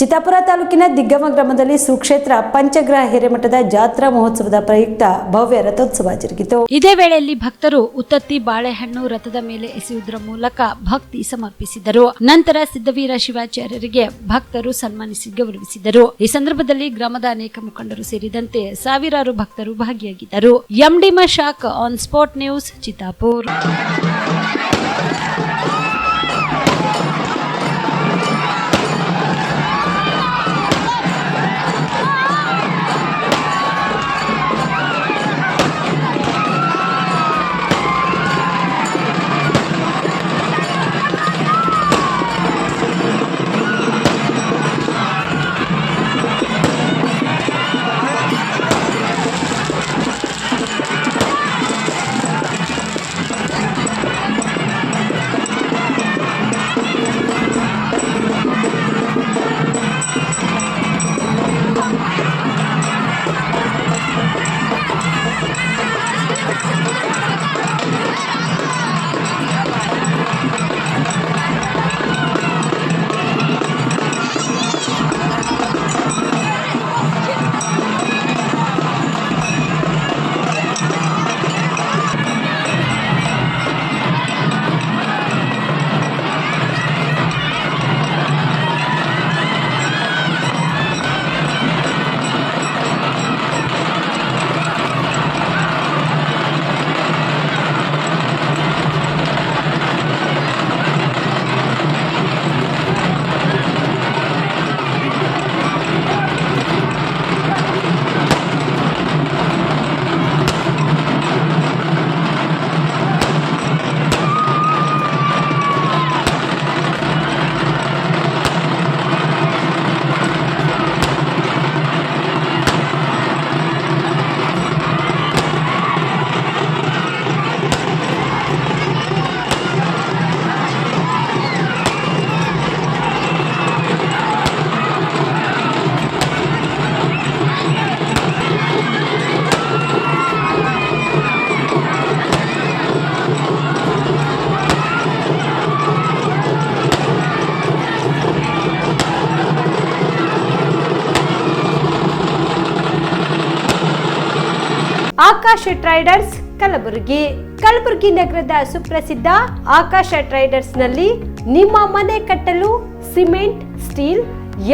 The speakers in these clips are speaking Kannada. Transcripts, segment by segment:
ಚಿತ್ತಾಪುರ ತಾಲೂಕಿನ ದಿಗ್ಗಮ ಗ್ರಾಮದಲ್ಲಿ ಸುಕ್ಷೇತ್ರ ಪಂಚಗ್ರಹ ಹಿರೇಮಠದ ಜಾತ್ರಾ ಮಹೋತ್ಸವದ ಪ್ರಯುಕ್ತ ಭವ್ಯ ರಥೋತ್ಸವ ಜರುಗಿತು. ಇದೇ ವೇಳೆಯಲ್ಲಿ ಭಕ್ತರು ಉತ್ತತ್ತಿ ಬಾಳೆಹಣ್ಣು ರಥದ ಮೇಲೆ ಎಸೆಯುವುದರ ಮೂಲಕ ಭಕ್ತಿ ಸಮರ್ಪಿಸಿದರು. ನಂತರ ಸಿದ್ದವೀರ ಶಿವಾಚಾರ್ಯರಿಗೆ ಭಕ್ತರು ಸನ್ಮಾನಿಸಿ ಗೌರವಿಸಿದರು. ಈ ಸಂದರ್ಭದಲ್ಲಿ ಗ್ರಾಮದ ಅನೇಕ ಮುಖಂಡರು ಸೇರಿದಂತೆ ಸಾವಿರಾರು ಭಕ್ತರು ಭಾಗಿಯಾಗಿದ್ದರು. ಎಂಡಿಮ shock on spot news Chittapur. Akash traders Kalaburagi. Kalaburagi ನಗರದ ಸುಪ್ರಸಿದ್ಧ ಆಕಾಶ ಟ್ರೈಡರ್ಸ್ನಲ್ಲಿ ನಿಮ್ಮ ಮನೆ ಕಟ್ಟಲು ಸಿಮೆಂಟ್, ಸ್ಟೀಲ್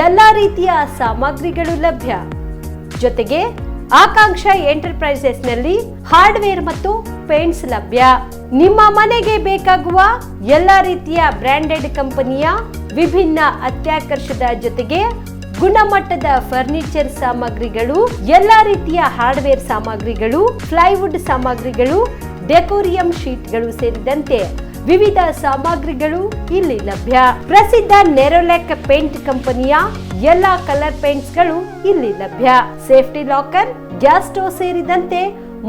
ಎಲ್ಲಾ ರೀತಿಯ ಸಾಮಗ್ರಿಗಳು ಲಭ್ಯ. ಜೊತೆಗೆ ಆಕಾಂಕ್ಷ ಎಂಟರ್ಪ್ರೈಸಸ್ನಲ್ಲಿ ಹಾರ್ಡ್ವೇರ್ ಮತ್ತು ಪೇಂಟ್ಸ್ ಲಭ್ಯ. ನಿಮ್ಮ ಮನೆಗೆ ಬೇಕಾಗುವ ಎಲ್ಲಾ ರೀತಿಯ ಬ್ರಾಂಡೆಡ್ ಕಂಪನಿಯ ವಿಭಿನ್ನ ಅತ್ಯಾಕರ್ಷದ ಜೊತೆಗೆ ಗುಣಮಟ್ಟದ ಫರ್ನಿಚರ್ ಸಾಮಗ್ರಿಗಳು, ಎಲ್ಲಾ ರೀತಿಯ ಹಾರ್ಡ್ವೇರ್ ಸಾಮಗ್ರಿಗಳು ಫ್ಲೈವುಡ್ ಸಾಮಗ್ರಿಗಳು ಡೆಕೋರಿಯಂ ಶೀಟ್ಗಳು ಸೇರಿದಂತೆ ವಿವಿಧ ಸಾಮಗ್ರಿಗಳು ಇಲ್ಲಿ ಲಭ್ಯ. ಪ್ರಸಿದ್ಧ ನೆರೋಲೆಕ್ ಪೇಂಟ್ ಕಂಪನಿಯ ಎಲ್ಲಾ ಕಲರ್ ಪೇಂಟ್ಸ್ಗಳು ಇಲ್ಲಿ ಲಭ್ಯ. ಸೇಫ್ಟಿ ಲಾಕರ್ ಗ್ಯಾಸ್ ಸ್ಟೋವ್ ಸೇರಿದಂತೆ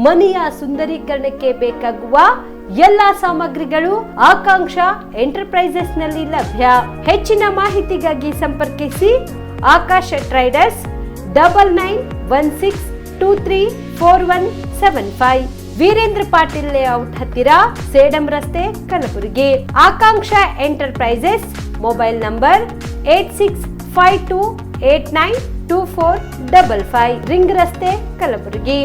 ಮನೆಯ ಸುಂದರೀಕರಣಕ್ಕೆ ಬೇಕಾಗುವ ಎಲ್ಲಾ ಸಾಮಗ್ರಿಗಳು ಆಕಾಂಕ್ಷ ಎಂಟರ್ಪ್ರೈಸಸ್ನಲ್ಲಿ ಲಭ್ಯ. ಹೆಚ್ಚಿನ ಮಾಹಿತಿಗಾಗಿ ಸಂಪರ್ಕಿಸಿ Akash traders double nine one six two three four one seven five. Virendra Patil layout ಹತ್ತಿರ ಸೇಡಂ ರಸ್ತೆ Kalaburagi Akanksha enterprises mobile number eight six five two eight nine two four double five. Ring ರಸ್ತೆ ಕಲಬುರಗಿ.